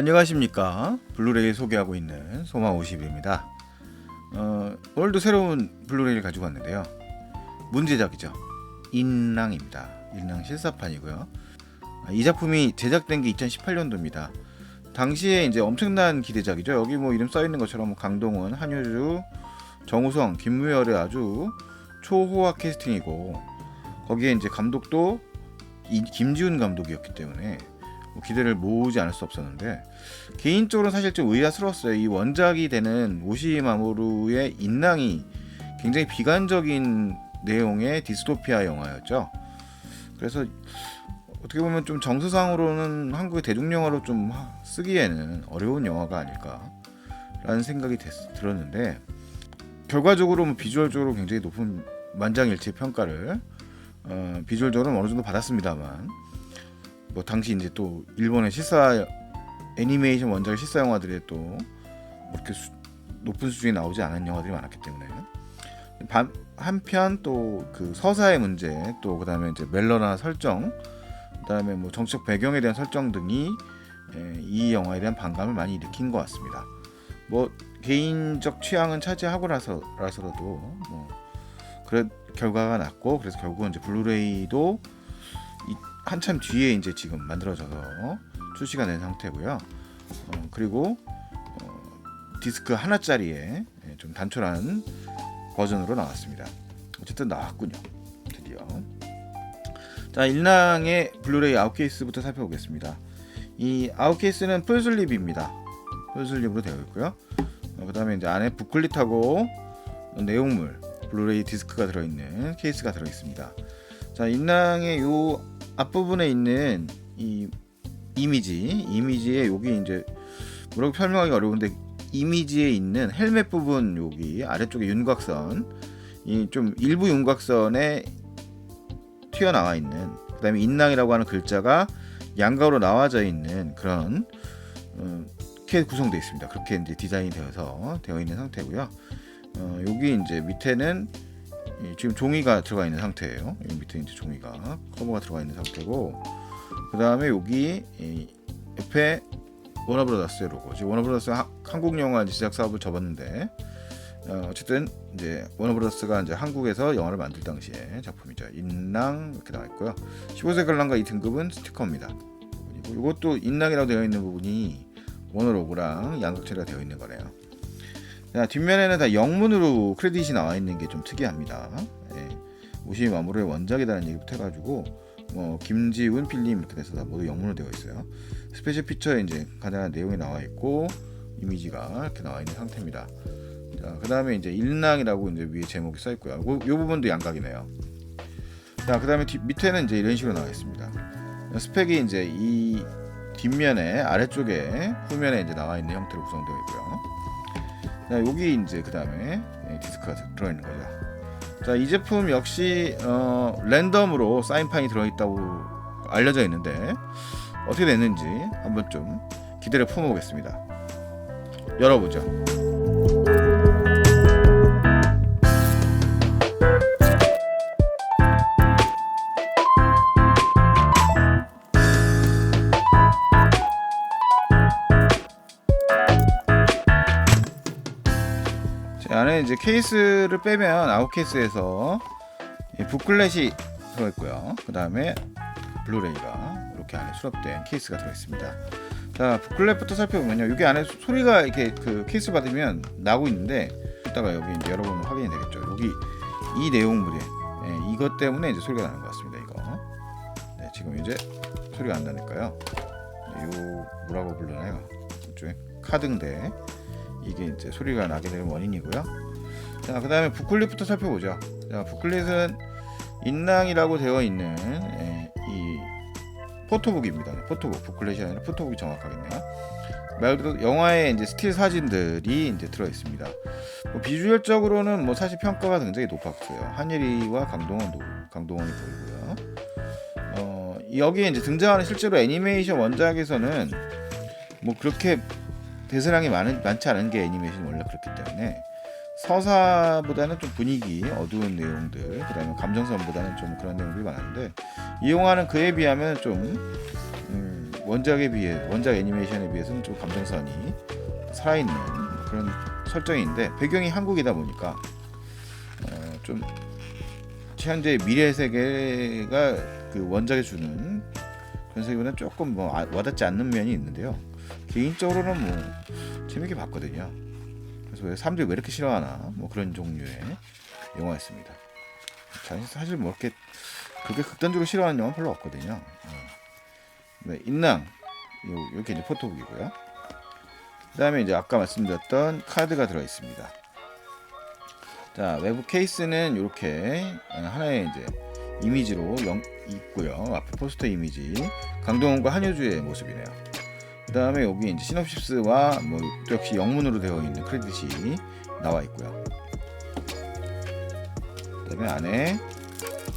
안녕하십니까? 블루레이 소개하고 있는 소마 50입니다. 어, 오늘도 새로운 블루레이를 가지고 왔는데요. 문제작이죠. 인랑입니다. 인랑 실사판이고요. 아, 이 작품이 제작된 게 2018년도입니다. 당시에 이제 엄청난 기대작이죠. 여기 뭐 이름 써 있는 것처럼 뭐 강동원, 한효주, 정우성, 김무열의 아주 초호화 캐스팅이고 거기에 이제 감독도 이, 김지훈 감독이었기 때문에 뭐 기대를 모으지 않을 수 없었는데 개인적으로 사실 좀 의아스러웠어요. 이 원작이 되는 오시마모루의 인랑이 굉장히 비관적인 내용의 디스토피아 영화였죠. 그래서 어떻게 보면 좀 정서상으로는 한국의 대중 영화로 좀 하- 쓰기에는 어려운 영화가 아닐까라는 생각이 됐- 들었는데 결과적으로 뭐 비주얼적으로 굉장히 높은 만장일치 평가를 어, 비주얼적으로는 어느 정도 받았습니다만 뭐 당시 이제 또 일본의 실사 애니메이션 원작 실사 영화들에 또 그렇게 수- 높은 수준이 나오지 않은 영화들이 많았기 때문에 반- 한편 또 그 서사의 문제 또 그다음에 이제 멜로나 설정 그다음에 뭐 정치적 배경에 대한 설정 등이 에, 이 영화에 대한 반감을 많이 일으킨 것 같습니다. 뭐 개인적 취향은 차지하고 나서 라서라도 뭐 그래 결과가 났고 그래서 결국은 이제 블루레이도 이 한참 뒤에 이제 지금 만들어져서 출시가 된 상태고요. 어, 그리고 어, 디스크 하나짜리에 예, 좀 단촐한 버전으로 나왔습니다. 어쨌든 나왔군요. 드디어. 자, 일랑의 블루레이 아웃 케이스부터 살펴보겠습니다. 이 아웃 케이스는 풀슬립입니다. 풀슬립으로 되어 있고요. 어, 그다음에 이제 안에 부클릿하고 내용물 블루레이 디스크가 들어있는 케이스가 들어있습니다. 자, 인랑의 요 앞부분에 있는 이 이미지, 이미지에 여기 이제 뭐라고 설명하기 어려운데 이미지에 있는 헬멧 부분 여기 아래쪽에 윤곽선 이 좀 일부 윤곽선에 튀어나와 있는 그다음에 인랑이라고 하는 글자가 양가로 나와져 있는 그런 어, 이렇게 구성되어 있습니다. 그렇게 이제 디자인이 되어서 되어 있는 상태고요. 어, 여기 이제 밑에는 이 지금 종이가 들어가 있는 상태예요. 여기 밑에 이제 종이가 커버가 들어가 있는 상태고 그 다음에 여기 이 옆에 워너브라더스의 로고. 지금 워너브라더스 가 한국 영화 제작 사업을 접었는데 어, 어쨌든 이제 워너브라더스가 이제 한국에서 영화를 만들 당시에 작품이죠. 인랑 이렇게 나와 있고요. 15세 관람가 이 등급은 스티커입니다. 그리고 이것도 인랑이라고 되어 있는 부분이 워너 로고랑 양극 처리가 되어 있는 거네요. 자, 뒷면에는 다 영문으로 크레딧이 나와 있는 게 좀 특이합니다. 예. 오시 마무르의 원작이라는 얘기부터 해가지고 뭐 김지훈 필름 이렇게 돼서 다 모두 영문으로 되어 있어요. 스페셜 피처에 이제 간단한 내용이 나와 있고 이미지가 이렇게 나와 있는 상태입니다. 자, 그다음에 이제 일랑이라고 이제 위에 제목이 써 있고요. 요, 요 부분도 양각이네요. 자, 그다음에 뒤, 밑에는 이제 이런 식으로 나와 있습니다. 스펙이 이제 이 뒷면에 아래쪽에 후면에 이제 나와 있는 형태로 구성되어 있고요. 자, 여기 이제 그 다음에 예, 디스크가 들어 있는 거죠. 자, 이 제품 역시 어, 랜덤으로 사인판이 들어 있다고 알려져 있는데 어떻게 됐는지 한번 좀 기대를 품어보겠습니다. 열어보죠. 자, 안에 이제 케이스를 빼면 아웃 케이스에서 이 북클렛이 들어있고요. 그 다음에 블루레이가 이렇게 안에 수납된 케이스가 들어있습니다. 자, 북클렛부터 살펴보면요. 여기 안에 소- 소리가 이렇게 그 케이스 받으면 나고 있는데 이따가 여기 이제 여러분 확인이 되겠죠. 여기 이 내용물에 예, 이것 때문에 이제 소리가 나는 것 같습니다. 이거. 네, 지금 이제 소리가 안 나니까요. 네, 요 뭐라고 불러나요? 이쪽에 카드인데 이게 이제 소리가 나게 되는 원인이고요. 자, 그 다음에 부클릿부터 살펴보죠. 자, 부클릿은 인랑이라고 되어 있는 예, 이 포토북입니다. 포토북, 부클릿이 아니라 포토북이 정확하겠네요. 말 그대로 영화에 이제 스틸 사진들이 이제 들어 있습니다. 뭐 비주얼적으로는 뭐 사실 평가가 굉장히 높았어요. 한예리와 강동원도 강동원이 보이고요. 어, 여기에 이제 등장하는 실제로 애니메이션 원작에서는 뭐 그렇게 대사량이 많은, 많지 않은 게 애니메이션이 원래 그렇기 때문에 서사보다는 좀 분위기 어두운 내용들 그다음에 감정선보다는 좀 그런 내용들이 많았는데 이 영화는 그에 비하면 좀 음, 원작에 비해 원작 애니메이션에 비해서는 좀 감정선이 살아있는 그런 설정인데 배경이 한국이다 보니까 어, 좀 현재 미래 세계가 그 원작에 주는 그런 세계보다는 조금 뭐 아- 와닿지 않는 면이 있는데요. 개인적으로는 뭐 재밌게 봤거든요. 그래서 왜 사람들이 왜 이렇게 싫어하나 뭐 그런 종류의 영화였습니다. 자, 사실 뭐 이렇게 그게 극단적으로 싫어하는 영화 는 별로 없거든요. 어. 네, 인랑 요 이렇게 이제 포토북이고요. 그다음에 이제 아까 말씀드렸던 카드가 들어 있습니다. 자 외부 케이스는 이렇게 하나의 이제 이미지로 영, 있고요. 앞에 포스터 이미지 강동원과 한효주의 모습이네요. 그 다음에 여기 이제 시놉시스와 뭐 또 역시 영문으로 되어 있는 크레딧이 나와 있고요. 그 다음에 안에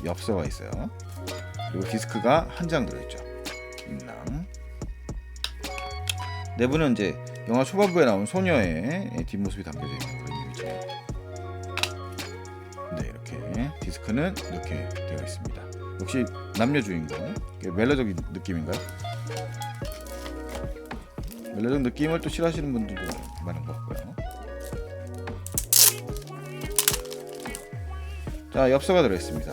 엽서가 있어요. 그리고 디스크가 한 장 들어있죠. 인랑. 내부는 이제 영화 초반부에 나온 소녀의 뒷모습이 담겨져 있는 그런 이미지예요. 네, 이렇게 디스크는 이렇게 되어 있습니다. 역시 남녀 주인공 멜로적인 느낌인가요? 멜로적 느낌을 또 싫어하시는 분들도 많은 것 같고요. 자, 엽서가 들어 있습니다.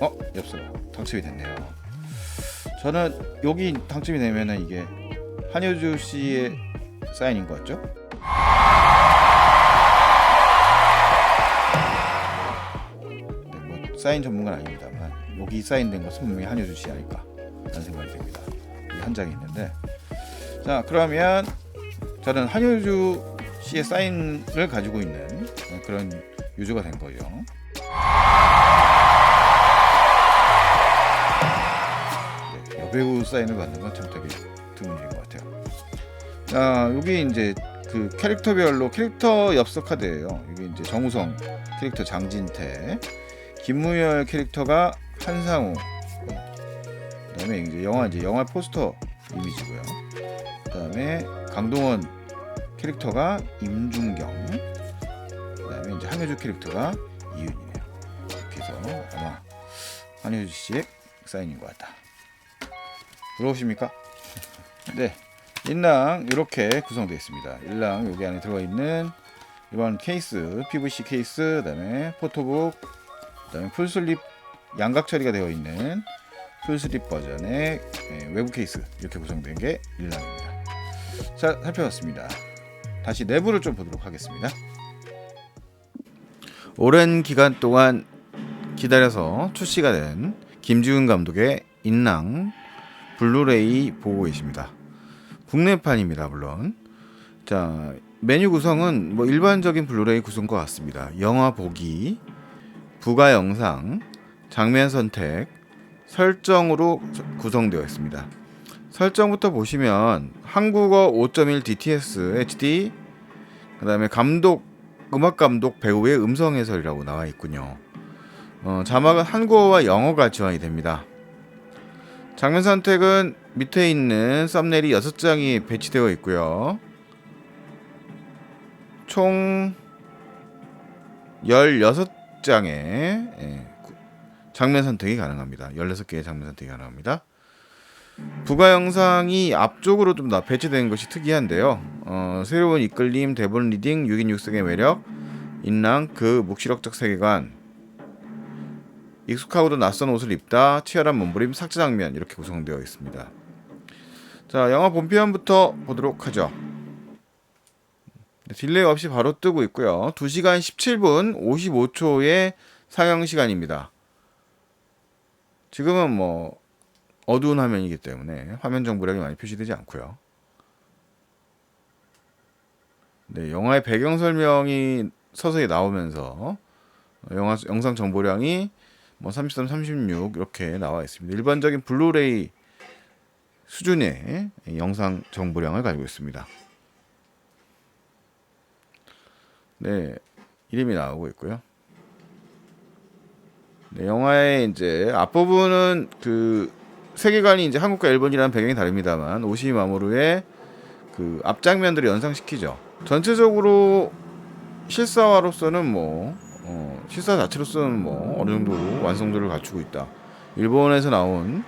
어, 엽서가 당첨이 됐네요. 저는 여기 당첨이 되면은 이게 한효주 씨의 사인인 것 같죠? 네, 뭐 사인 전문가는 아닙니다만 여기 사인된 것은 분명히 한효주 씨 아닐까 라는 생각이 듭니다. 이 한 장이 있는데 자 그러면 저는 한효주 씨의 사인을 가지고 있는 그런 유저가 된 거죠. 네, 여배우 사인을 받는 건 참 되게 드문 일인 것 같아요. 자 여기 이제 그 캐릭터별로 캐릭터 엽서 카드예요. 여기 이제 정우성 캐릭터 장진태, 김무열 캐릭터가 한상우, 그다음에 이제 영화 이제 영화 포스터 이미지고요. 그다음에 강동원 캐릭터가 임준경, 그다음에 이제 한효주 캐릭터가 이윤이네요. 이렇게 해서 아마 한효주 씨의 사인인 것 같다. 부러우십니까? 네. 일랑 이렇게 구성되어 있습니다. 일랑 여기 안에 들어가 있는 이번 케이스, PVC 케이스, 그다음에 포토북, 그다음에 풀슬립 양각 처리가 되어 있는 풀슬립 버전의 예, 외부 케이스 이렇게 구성된 게 일랑입니다. 자 살펴봤습니다. 다시 내부를 좀 보도록 하겠습니다. 오랜 기간 동안 기다려서 출시가 된 김지훈 감독의 인랑 블루레이 보고 계십니다. 국내판입니다, 물론. 자, 메뉴 구성은 뭐 일반적인 블루레이 구성과 같습니다. 영화 보기, 부가 영상, 장면 선택, 설정으로 구성되어 있습니다. 설정부터 보시면 한국어 5.1 DTS HD, 그 다음에 감독, 음악 감독 배우의 음성 해설이라고 나와 있군요. 어, 자막은 한국어와 영어가 지원이 됩니다. 장면 선택은 밑에 있는 썸네일이 6장이 배치되어 있고요. 총 16장의 예, 장면 선택이 가능합니다. 16개의 장면 선택이 가능합니다. 부가 영상이 앞쪽으로 좀더 배치된 것이 특이한데요. 어, 새로운 이끌림, 대본 리딩, 6인 6색의 매력, 인랑, 그 묵시록적 세계관, 익숙하고도 낯선 옷을 입다, 치열한 몸부림, 삭제 장면 이렇게 구성되어 있습니다. 자, 영화 본편부터 보도록 하죠. 네, 딜레이 없이 바로 뜨고 있고요. 2시간 17분 55초의 상영 시간입니다. 지금은 뭐 어두운 화면이기 때문에 화면 정보량이 많이 표시되지 않고요. 네, 영화의 배경 설명이 서서히 나오면서 영화 영상 정보량이 뭐 33, 36 이렇게 나와 있습니다. 일반적인 블루레이 수준의 영상 정보량을 가지고 있습니다. 네, 이름이 나오고 있고요. 네, 영화의 이제 앞부분은 그 세계관이 이제 한국과 일본이라는 배경이 다릅니다만 오시 마모루의 그 앞장면들을 연상시키죠. 전체적으로 실사화로서는 뭐 어, 실사 자체로서는 뭐 어느 정도 완성도를 갖추고 있다. 일본에서 나온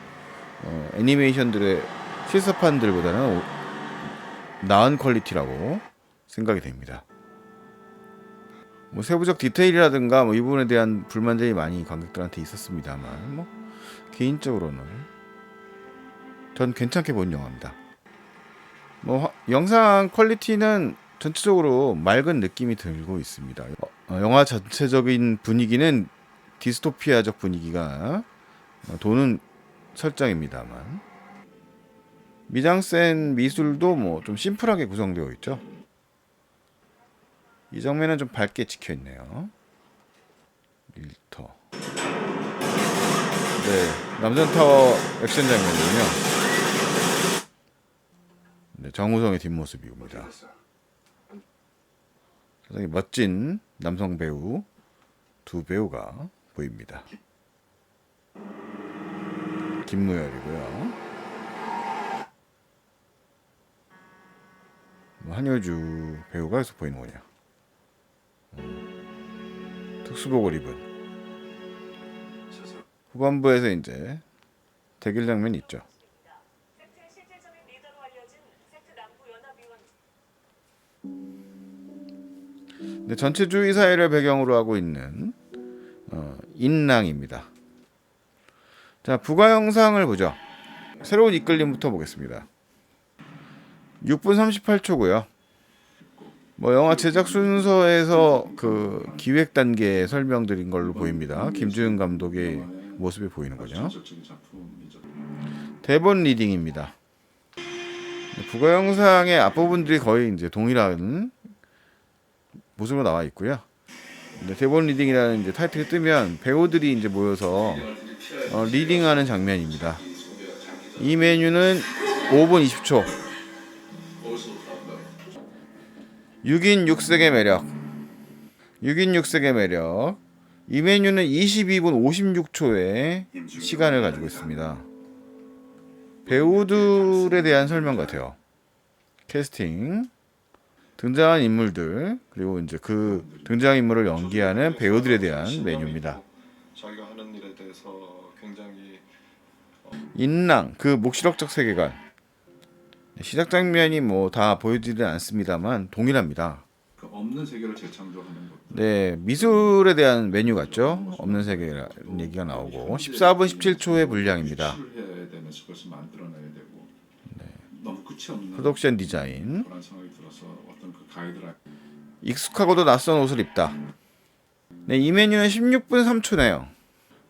어, 애니메이션들의 실사판들보다는 오- 나은 퀄리티라고 생각이 됩니다. 뭐 세부적 디테일이라든가 뭐 이 부분에 대한 불만들이 많이 관객들한테 있었습니다만 뭐 개인적으로는 전 괜찮게 본 영화입니다. 뭐 화- 영상 퀄리티는 전체적으로 맑은 느낌이 들고 있습니다. 어, 어, 영화 전체적인 분위기는 디스토피아적 분위기가 어, 도는 설정입니다만 미장센 미술도 뭐 좀 심플하게 구성되어 있죠. 이 장면은 좀 밝게 찍혀 있네요. 일터. 네, 남전 타워 액션 장면이군요. 네, 정우성의 뒷모습이옵니다. 상당히 멋진 남성 배우 두 배우가 보입니다. 김무열이고요. 뭐 한효주 배우가 여기서 보이는군요. 음, 특수복을 입은 후반부에서 이제 대결 장면이 있죠. 네, 전체주의 사회를 배경으로 하고 있는 어, 인랑입니다. 자, 부가 영상을 보죠. 새로운 이끌림부터 보겠습니다. 6분 38초고요. 뭐 영화 제작 순서에서 그 기획 단계 설명드린 걸로 보입니다. 김주윤 감독의 모습이 보이는 거죠. 대본 리딩입니다. 부가 영상의 앞부분들이 거의 이제 동일한 모습으로 나와 있고요. 대본 리딩이라는 이제 타이틀이 뜨면 배우들이 이제 모여서 어, 리딩하는 장면입니다. 이 메뉴는 5분 20초. 6인 6색의 매력. 6인 6색의 매력. 이 메뉴는 22분 56초의 시간을 가지고 있습니다. 배우들에 대한 설명 같아요. 캐스팅, 등장한 인물들 그리고 이제 그 등장 인물을 연기하는 배우들에 대한 메뉴입니다. 자기가 하는 일에 대해서 굉장히 인랑 그 묵시록적 세계관 시작 장면이 뭐 다 보여지지는 않습니다만 동일합니다. 그 없는 세계를 재창조하는 것. 네 미술에 대한 메뉴 같죠? 없는 세계라는 얘기가 나오고 14분 17초의 분량입니다. 없는 프로덕션 디자인 익숙하고도 낯선 옷을 입다. 네, 이 메뉴는 16분 3초네요.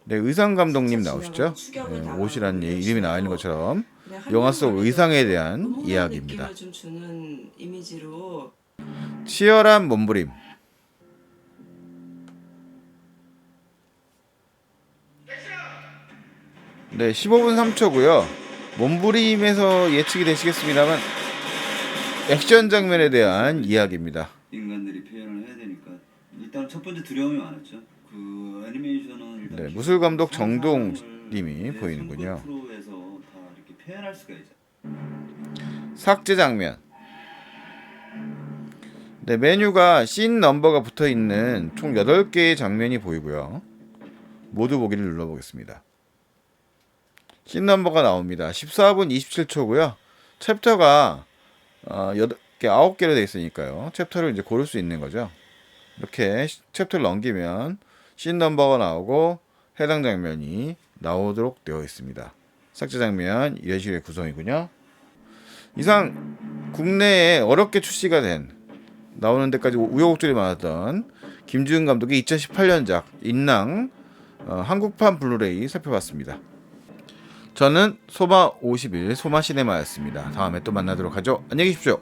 네, 의상 감독님 나오시죠? 네, 옷이라는 얘기- 이름이 나와 있는 것처럼 영화 속 의상에 대한 이야기입니다. 치열한 몸부림. 네, 15분 3초고요. 몸부림에서 예측이 되시겠습니다만 액션 장면에 대한 이야기입니다. 인간들이 표현을 해야 되니까 일단 첫 번째 두려움이 많았죠. 그 애니메이션은 일단 네, 무술 감독 정동 님이 내 보이는군요. 해서 다 이렇게 표현할 수가 있죠. 삭제 장면. 네, 메뉴가 씬 넘버가 붙어 있는 총 8개의 장면이 보이고요. 모두 보기를 눌러 보겠습니다. 씬 넘버가 나옵니다. 14분 27초고요. 챕터가 어, 8개, 9개로 되어 있으니까요. 챕터를 이제 고를 수 있는 거죠. 이렇게 시- 챕터를 넘기면 씬 넘버가 나오고 해당 장면이 나오도록 되어 있습니다. 삭제 장면 이런 식의 구성이군요. 이상 국내에 어렵게 출시가 된 나오는 데까지 우여곡절이 많았던 김주은 감독의 2018년작 인랑 어, 한국판 블루레이 살펴봤습니다. 저는 소마 50일 소마 시네마였습니다. 다음에 또 만나도록 하죠. 안녕히 계십시오.